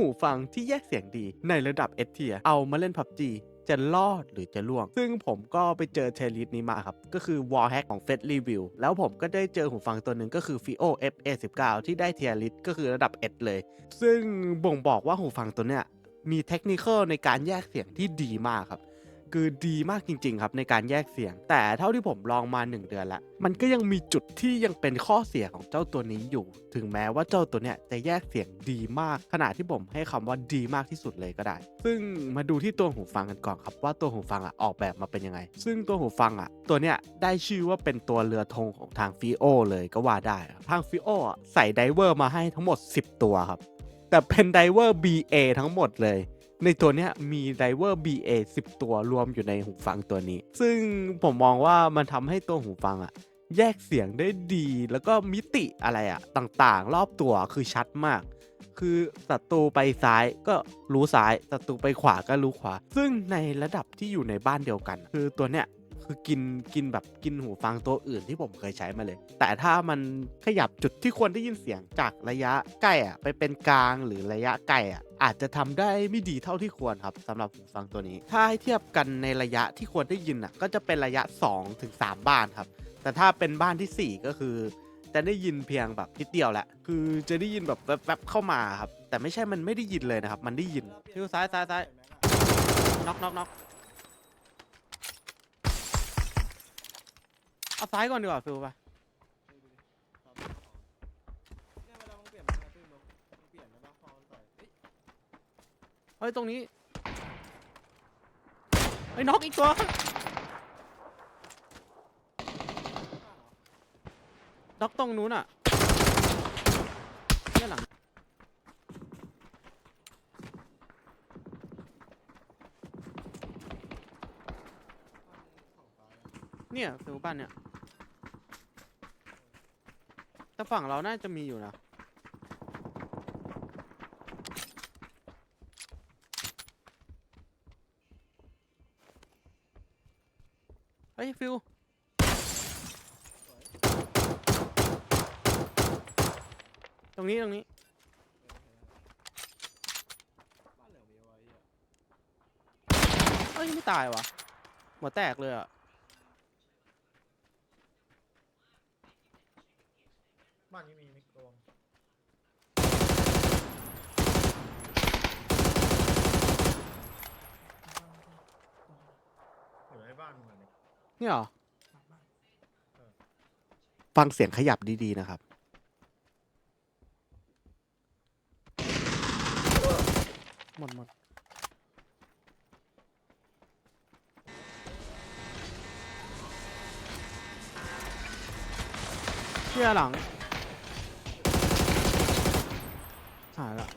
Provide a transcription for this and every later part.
หูฟังที่แยกเสียงดีในระดับเอเทียเอามาเล่นพับจีจะรอดหรือจะล่วง ซึ่งผมก็ไปเจอเทลิสนี้มาครับ ก็คือ Wall Hack ของ Fed Review แล้วผมก็ได้เจอหูฟังตัวหนึ่งก็คือ Fio FA19 ที่ได้เทียริสก็คือระดับเอเลย ซึ่งบ่งบอกว่าหูฟังตัวเนี้ยมีเทคนิคในการแยกเสียงที่ดีมากครับ คือดีมากจริง ๆ ครับในการแยกเสียง แต่เท่าที่ผมลองมา 1 เดือนละ มันก็ยังมีจุดที่ยังเป็นข้อเสียของเจ้าตัวนี้อยู่ ถึงแม้ว่าเจ้าตัวเนี้ยจะแยกเสียงดีมาก ขนาดที่ผมให้คำว่าดีมากที่สุดเลยก็ได้ ซึ่งมาดูที่ตัวหูฟังกันก่อนครับว่าตัวหูฟังอะออกแบบมาเป็นยังไง ซึ่งตัวหูฟังอะ ตัวเนี้ยได้ชื่อว่าเป็นตัวเรือธงของทางฟิโอเลยก็ว่าได้ ทางฟิโออะใส่ไดเวอร์มาให้ทั้งหมด 10 ตัวครับ แต่เป็นไดเวอร์ BA ทั้งหมดเลย ในตัวเนี้ยมีไดเวอร์ BA 10 ตัวรวมอยู่ในหูฟังตัวนี้ ซึ่งผมมองว่ามันทำให้ตัวหูฟังอะแยกเสียงได้ดี แล้วก็มิติอะไรอะต่างๆ รอบตัวคือชัดมาก คือศัตรูไปซ้ายก็รู้ซ้ายศัตรูไปขวาก็รู้ขวา ซึ่งในระดับที่อยู่ในบ้านเดียวกัน คือตัวเนี้ยคือกินกินแบบกินหูฟังตัวอื่นที่ผมเคยใช้มาเลย แต่ถ้ามันขยับจุดที่ควรได้ยินเสียงจากระยะใกล้อะไปเป็นกลางหรือระยะไกลอะ อาจจะทำได้ไม่ดีเท่าที่ควรครับสำหรับหูฟังตัวนี้ ถ้าให้เทียบกันในระยะที่ควรได้ยินอะก็จะเป็นระยะ2ถึง3บ้านครับ แต่ถ้าเป็นบ้านทีสี่ 4 ก็คือ จะได้ยินเพียงแบบนิดเดียวแหละ คือจะได้ยินแบบแวบๆเข้ามาครับ แต่ไม่ใช่มันไม่ได้ยินเลยนะครับ มันได้ยินฟิวซ้ายซ้ายซ้ายน็อกน็อกน็อกเอาซ้ายก่อนดีกว่าฟิวไป เนี่ยเวลามึงเปลี่ยนมันจะตึ้งมึงมึงเปลี่ยนได้ปะพอมันใส่เฮ้ย เฮ้ยตรงนี้เฮ้น็อกอีกตัวน็อกตรงนู้นอะเนี่ยหลังเนี่ยฟิวบ้านเนี่ยแต่ฝั่งเราน่าจะมีอยู่นะ เฮ้ย ฟิว ต รงนี้ตรงนี้ บ้านเหลืองมีไว้อะเอ้ยไม่ตายวะหัวแตกเลยอะ บ้านนี้มีมิกระวังอยู่ในบ้านเหมือนนี่เนี่ยเหรอ ฟังเสียงขยับดีๆนะครับ หมดหมดเชี่ยหลังหายละ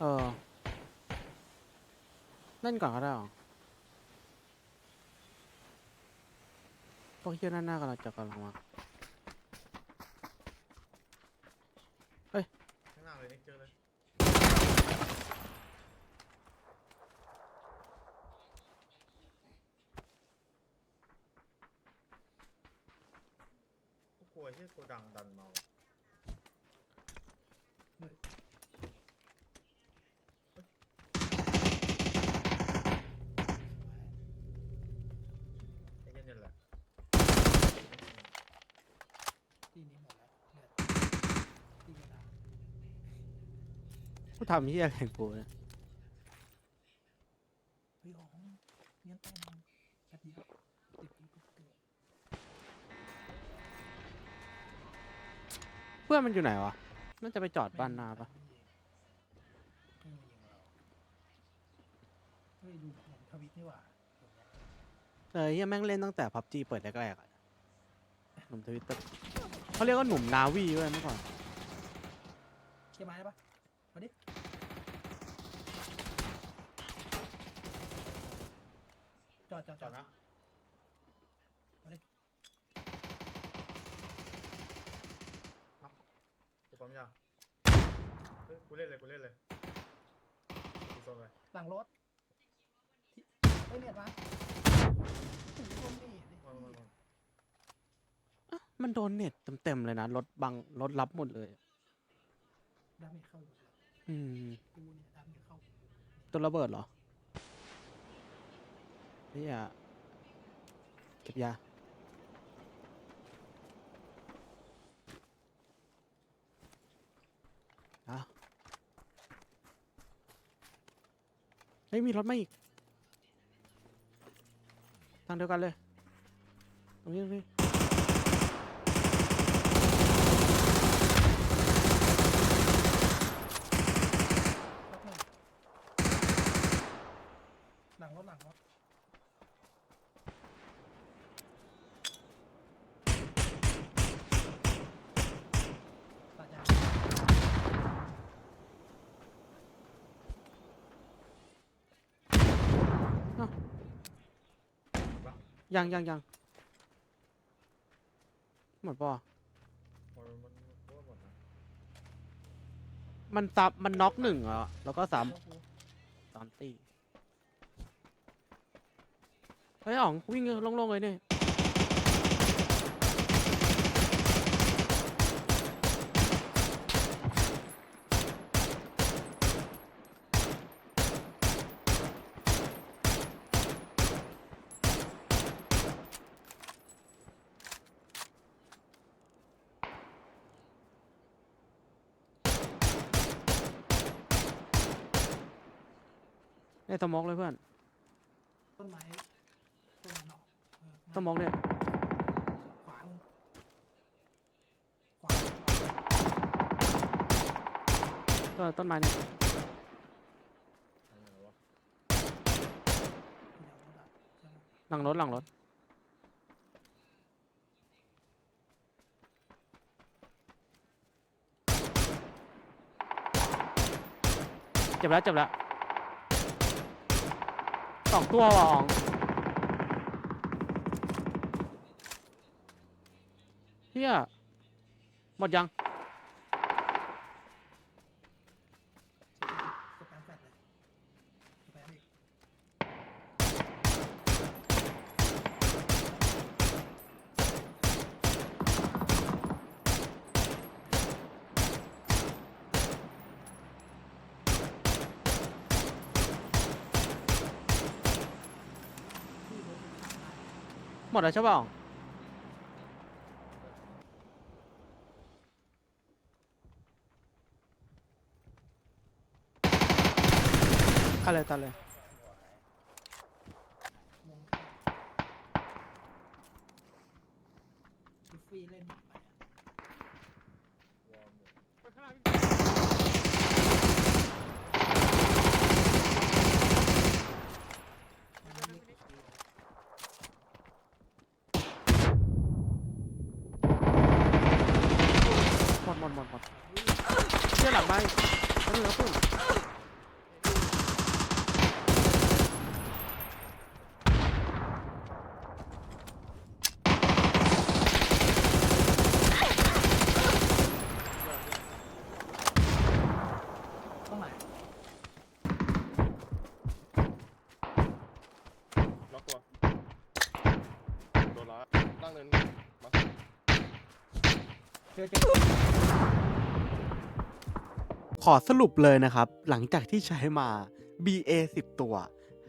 เออเล่นก่อนก็ได้หรอพวกเชี่ยนั่นหน้ากำลังจะกำลังมา ข้างหน้าเลยนิกเจอเลย กูกลัวที่กูดังดันเมาไอ้เหี้ยเนี่แหละที่นี้หมดแล้วเนี่ยที่กระดาษกูทำที่อะไรกูเนี่ย เฮ้ยของเงี้ยต้นมันแค่เดียวติดปุ๊บปุ๊บเกิด เพื่อนมันอยู่ไหนวะน่าจะไปจอดบ้านนาปะไม่มียิงเราเฮ้ยดูของทวิตนี่หว่าเห็นไหมเออเฮียแม่งเล่นตั้งแต่พับจีเปิดแรกๆอะหนุ่มทวิตเตอร์เขาเรียกว่าหนุ่มนาวีเว้ยเมื่อก่อนเคลียร์ไม้ได้ปะมาดิจอดจอดจจออดดนะ มาดิ กูปั๊มยาเฮ้ยกูเล่นเลยกูเล่นเลยกูโซนเลยหลังรถที่เฮ้ยเนียดมาโอ้โหโดนเนียดดิมามามาแมันโดนเน็ตเต็มๆเลยนะ รถบัง รถรับหมดเลย ดาเมจเข้าอยู่แล้วอืม กูเนี่ยดาเมจเข้าตัวระเบิดเหรอนี่อะเก็บยา ฮ้ยมีรถมาอีก ทางเดียวกันเลย ตรงนี้ตรงนี้ รถหนึ่งหลังรถหลังรถตัดยาง ยังยังยังหมดปะวะมันมันมันโคตรหมดนะมันซับมันน็อกหนึ่งเหรอแล้วก็สามเข้ากูสามตีเฮ้ยอ๋องวิ่งโล่งๆเลยเนี่ย ในสมองเลยเพื่อนต้นไม้ต้นไม้หนอกเออสมองเนี่ยขวามึงขวาก็ต้นไม้เนี่ยทางไหนวะหลังรถหลังรถเจ็บแล้วเจ็บแล้ว สองตัวว่ะอ๋องเฮียหมดยัง สแปมแฟลชเลยสแปมอีก หมดแล้วใช่ป่ะอะไรตัดเลยตัดเลยวงเข้าลูฟี่เล่นไปอะ วอร์มหมด มันไม่ได้คิว หมดหมดหมดหมด เชื่อหลังไปแล้วเหลือปุ่น ต้องไหน ล็อกตัวโดนละตั้งเนินมา เจอเจอ ขอสรุปเลยนะครับ หลังจากที่ใช้มา BA 10 ตัว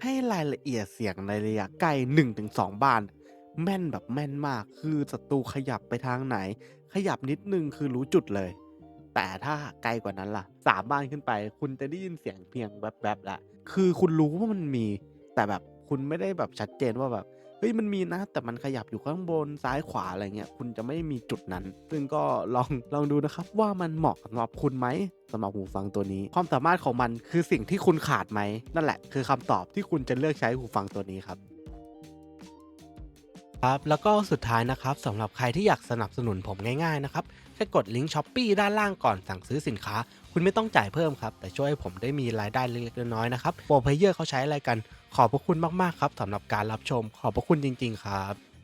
ให้รายละเอียดเสียงในระยะไกล 1-2 บ้าน แม่นแบบแม่นมาก คือศัตรูขยับไปทางไหน ขยับนิดนึงคือรู้จุดเลย แต่ถ้าไกลกว่านั้นล่ะสามบ้านขึ้นไป คุณจะได้ยินเสียงเพียงแวบๆละคือคุณรู้ว่ามันมี แต่แบบคุณไม่ได้แบบชัดเจนว่าแบบ เฮ้ยมันมีนะ แต่มันขยับอยู่ข้างบนซ้ายขวาอะไรเงี้ยคุณจะไม่มีจุดนั้น ซึ่งก็ลองลองดูนะครับว่ามันเหมาะสำหรับคุณไหมสำหรับหูฟังตัวนี้ ความสามารถของมันคือสิ่งที่คุณขาดไหมนั่นแหละ คือคำตอบที่คุณจะเลือกใช้หูฟังตัวนี้ครับครับแล้วก็สุดท้ายนะครับสำหรับใครที่อยากสนับสนุนผมง่ายๆนะครับแค่กดลิงก์ช้อปปีด้านล่างก่อนสั่งซื้อสินค้า คุณไม่ต้องจ่ายเพิ่มครับ แต่ช่วยให้ผมได้มีรายได้เล็กๆน้อยๆนะครับโปรเพเยอร์เขาใช้อะไรกัน ขอบพระคุณมากๆครับสำหรับการรับชม ขอบพระคุณจริง ๆ ครับ